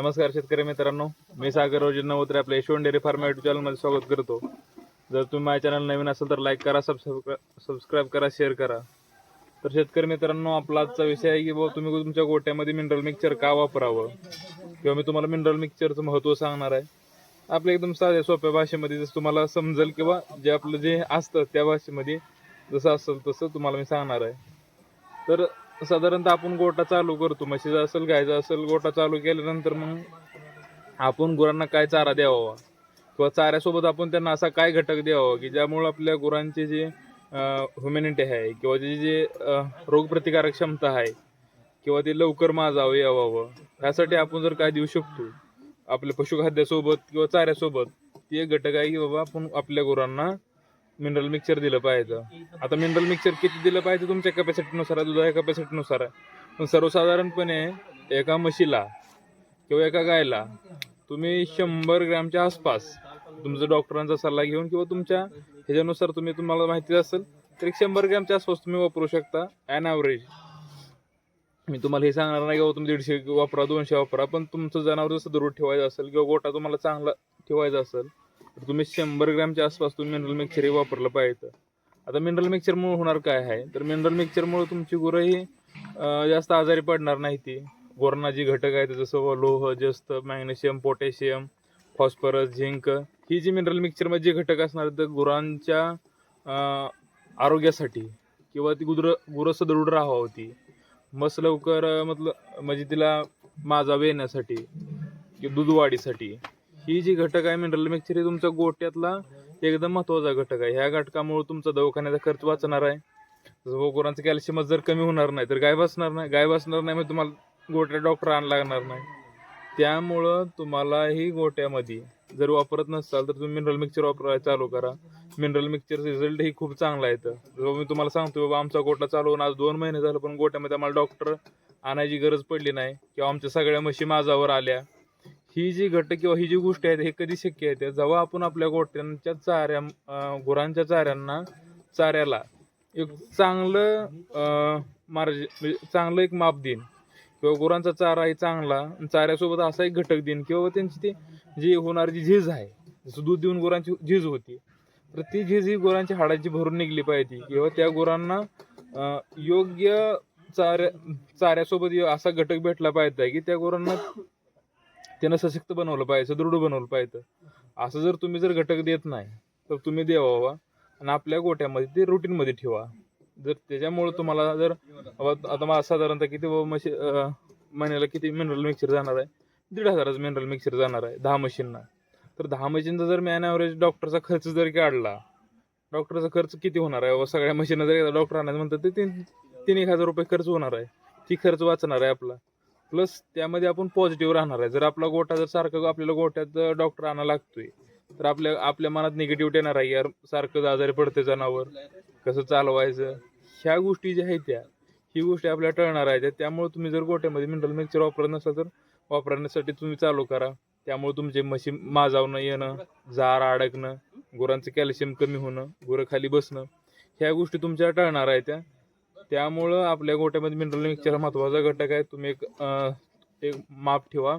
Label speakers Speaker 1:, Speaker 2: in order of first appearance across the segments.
Speaker 1: नमस्कार शेतकरी मित्रांनो. मी सागर रोजी नवोत्रे आपल्या यशवंत डेअरी फार्म युट्यूब चॅनलमध्ये स्वागत करतो. जर तुम्ही माझ्या चॅनल नवीन असेल तर लाईक करा सबस्क्रा सबस्क्राईब करा शेअर करा. तर शेतकरी मित्रांनो आपला आजचा विषय आहे की बाबा तुम्ही तुमच्या गोट्यामध्ये मिनरल मिक्सचर का वापरावं? किंवा मी तुम्हाला मिनरल मिक्सचरचं महत्त्व सांगणार आहे. आपल्या एकदम साध्या सोप्या भाषेमध्ये जसं तुम्हाला समजेल किंवा जे आपलं जे असतं त्या भाषेमध्ये जसं असेल तसं तुम्हाला मी सांगणार आहे. तर साधारणतः आपण गोटा चालू करतो. म्हशीचा असेल गायचा असेल गोटा चालू केल्यानंतर मग आपण गुरांना काय चारा द्यावा? किंवा चाऱ्यासोबत आपण त्यांना असा काय घटक द्यावा? की ज्यामुळे आपल्या गुरांचे जे ह्युमॅनिटी आहे किंवा जे जे रोगप्रतिकारक क्षमता आहे किंवा ते लवकर माजावं यावावं ह्यासाठी आपण जर काय देऊ शकतो आपल्या पशुखाद्यासोबत किंवा चाऱ्यासोबत ते एक घटक आहे की बाबा आपण आपल्या गुरांना मिनरल मिक्सर दिलं पाहिजे. आता मिनरल मिक्सर किती दिलं पाहिजे तुमच्या कॅपॅसिटीनुसार आहे दुधाच्या कॅपॅसिटीनुसार आहे. पण सर्वसाधारणपणे एका म्हशीला किंवा एका गायला तुम्ही शंभर ग्रॅमच्या आसपास तुमचं डॉक्टरांचा सल्ला घेऊन किंवा तुमच्या ह्याच्यानुसार तुम्ही तुम्हाला माहिती असेल तर एक शंभर ग्रॅमच्या आसपास तुम्ही वापरू शकता ॲन ॲव्हरेज मी तुम्हाला हे सांगणार नाही की तुम्ही दीडशे वापरा दोनशे वापरा पण तुमचं जनावर जसं दररोज ठेवायचं असेल किंवा गोटा तुम्हाला चांगला ठेवायचा असेल तर तुम्ही शंभर ग्रॅमच्या आसपास तुम्ही मिनरल मिक्सर हे वापरलं पाहिजे. आता मिनरल मिक्सरमुळे होणार काय आहे? तर मिनरल मिक्सरमुळे तुमची गुरं ही जास्त आजारी पडणार नाही ती. गुरांना जी घटक आहेत जसं लोह जस्त मॅग्नेशियम पोटॅशियम फॉस्फरस झिंक ही जी मिनरल मिक्सरमध्ये जे घटक असणार तर गुरांच्या आरोग्यासाठी किंवा ती गुरं गुरं सदृढ राहावं होती मस्त लवकर मतलब म्हणजे तिला माजावे येण्यासाठी किंवा दूध वाढीसाठी. ही जी घटक आहे मिनरल मिक्सर ही तुमच्या गोट्यातला एकदम महत्त्वाचा घटक आहे. ह्या घटकामुळे तुमचा दवाखान्याचा खर्च वाचणार आहे. जसं गुरांचं कॅल्शियम जर कमी होणार नाही तर गाय बसणार नाही. गाय बसणार नाही मग तुम्हाला गोट्या डॉक्टर आण लागणार नाही. त्यामुळं तुम्हाला ही गोट्यामध्ये जर वापरत नसाल तर तुम्ही मिनरल मिक्सर वापरायला चालू करा. मिनरल मिक्सचर रिझल्ट ही खूप चांगला आहे जर मी तुम्हाला सांगतो बाबा आमचा गोटा चालू होऊन आज दोन महिने झालं पण गोट्यामध्ये आम्हाला डॉक्टर आणायची गरज पडली नाही. किंवा आमच्या सगळ्या म्हशी माझावर आल्या. ही जी घटक किंवा ही जी गोष्ट आहे हे कधी शक्य आहे? जेव्हा आपण आपल्या गोट्यांच्या चाऱ्या गुरांच्या चाऱ्यांना चाऱ्याला एक चांगलं मार्ज म्हणजे चांगलं एक माप देईन किंवा गुरांचा चारा ही चांगला चाऱ्यासोबत असा एक घटक देईन किंवा त्यांची ती जी होणारी जी झीज आहे जसं दूध देऊन गुरांची झीज होती तर ती झीज ही गुरांची हाडाची भरून निघली पाहिजे किंवा त्या गुरांना योग्य चाऱ्या चाऱ्यासोबत असा घटक भेटला पाहिजे की त्या गुरांना त्यानं सशक्त बनवलं पाहिजे सदृढ बनवलं पाहिजे. असं जर तुम्ही जर घटक देत नाही तर तुम्ही द्यावा आणि आपल्या गोट्यामध्ये ते रुटीनमध्ये ठेवा. जर त्याच्यामुळे तुम्हाला जर आता मला साधारणतः किती मशी महिन्याला किती मिनरल मिक्सर जाणार आहे? दीड हजाराचं मिनरल मिक्सर जाणार आहे दहा मशीनना. तर दहा मशीनचा जर मॅन ॲव्हरेज डॉक्टरचा खर्च जर काढला डॉक्टरचा खर्च किती होणार आहे? व सगळ्या मशीन जर डॉक्टर आणायचं म्हणतात ते तीन तीन एक हजार रुपये खर्च होणार आहे. ती खर्च वाचणार आहे आपला. प्लस त्यामध्ये आपण पॉझिटिव्ह राहणार आहे. जर आपला गोठा जर सारखं आपल्याला गोठ्यात डॉक्टर आणा लागतोय तर आपल्या आपल्या मनात निगेटिव्ह येणार आहे. यार सारखं आजारी पडते जनावर. कसं चालवायचं? ह्या गोष्टी ज्या आहेत त्या ही गोष्टी आपल्याला टळणार आहेत. त्यामुळे तुम्ही जर गोठ्यामध्ये मिनरल मिक्सर वापरत नसाल तर वापरण्यासाठी तुम्ही चालू करा. त्यामुळे तुमचे म्हशी माजावणं येणं जार अडकणं गुरांचं कॅल्शियम कमी होणं गुरं खाली बसणं ह्या गोष्टी तुमच्या टळणार आहेत त्या. त्यामुळं आपल्या गोट्यामध्ये मिनरल मिक्सचर महत्त्वाचा घटक आहे. तुम्ही एक अं, एक माप ठेवा.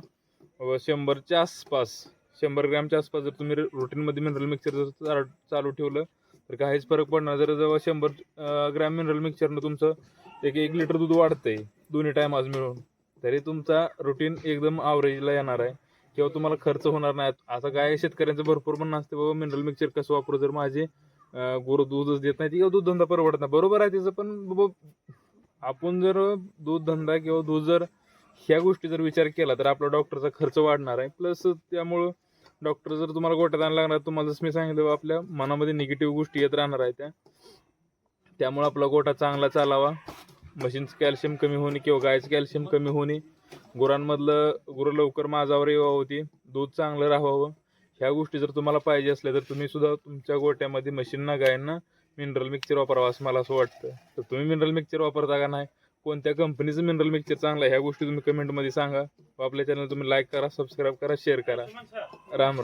Speaker 1: व शंभरच्या आसपास शंभर ग्रॅमच्या आसपास जर तुम्ही रुटीनमध्ये मिनरल मिक्सर जर चाल- चालू ठेवलं तर काहीच फरक पडणार. जर जेव्हा शंभर ग्रॅम मिनरल मिक्सरनं तुमचं एक एक लिटर दूध वाढतंय दोन्ही टाईम आज मिळून तरी तुमचा रुटीन एकदम आवरेजला येणार आहे. किंवा तुम्हाला खर्च होणार नाही. आता काय शेतकऱ्यांचं भरपूर म्हणणं असते बाबा मिनरल मिक्सर कसं वापरू? जर माझे गुरु दूधच देत नाही किंवा दूध धंदा परवडत नाही. बरोबर आहे त्याचं पण बाबा आपण जर दूध धंदा किंवा दूध जर ह्या गोष्टी जर विचार केला तर आपला डॉक्टरचा खर्च वाढणार आहे. प्लस त्यामुळं डॉक्टर जर तुम्हाला गोट्यात आणायला लागणार तुम्हाला जसं मी सांगितलं आपल्या मनामध्ये निगेटिव्ह गोष्टी येत राहणार आहेत त्या. त्यामुळे आपला गोठा चांगला चालावा. मशीनचं कॅल्शियम कमी होणे किंवा गायचं कॅल्शियम कमी होणे. गुरांमधलं गुरं लवकर माझावर यावं होती. दूध चांगलं राहावं. ह्या गोष्टी जर तुम्हाला पाहिजे असल्या तर तुम्ही सुद्धा तुमच्या गोट्यामध्ये मशीनना गायांना मिनरल मिक्सर वापरावा असं मला असं वाटतं. तर तुम्ही मिनरल मिक्सर वापरता का नाही? कोणत्या कंपनीचं मिनरल मिक्सर चांगलं आहे? ह्या गोष्टी तुम्ही कमेंटमध्ये सांगा. आपल्या चॅनल तुम्ही लाईक करा सबस्क्राईब करा शेअर करा. राम राम.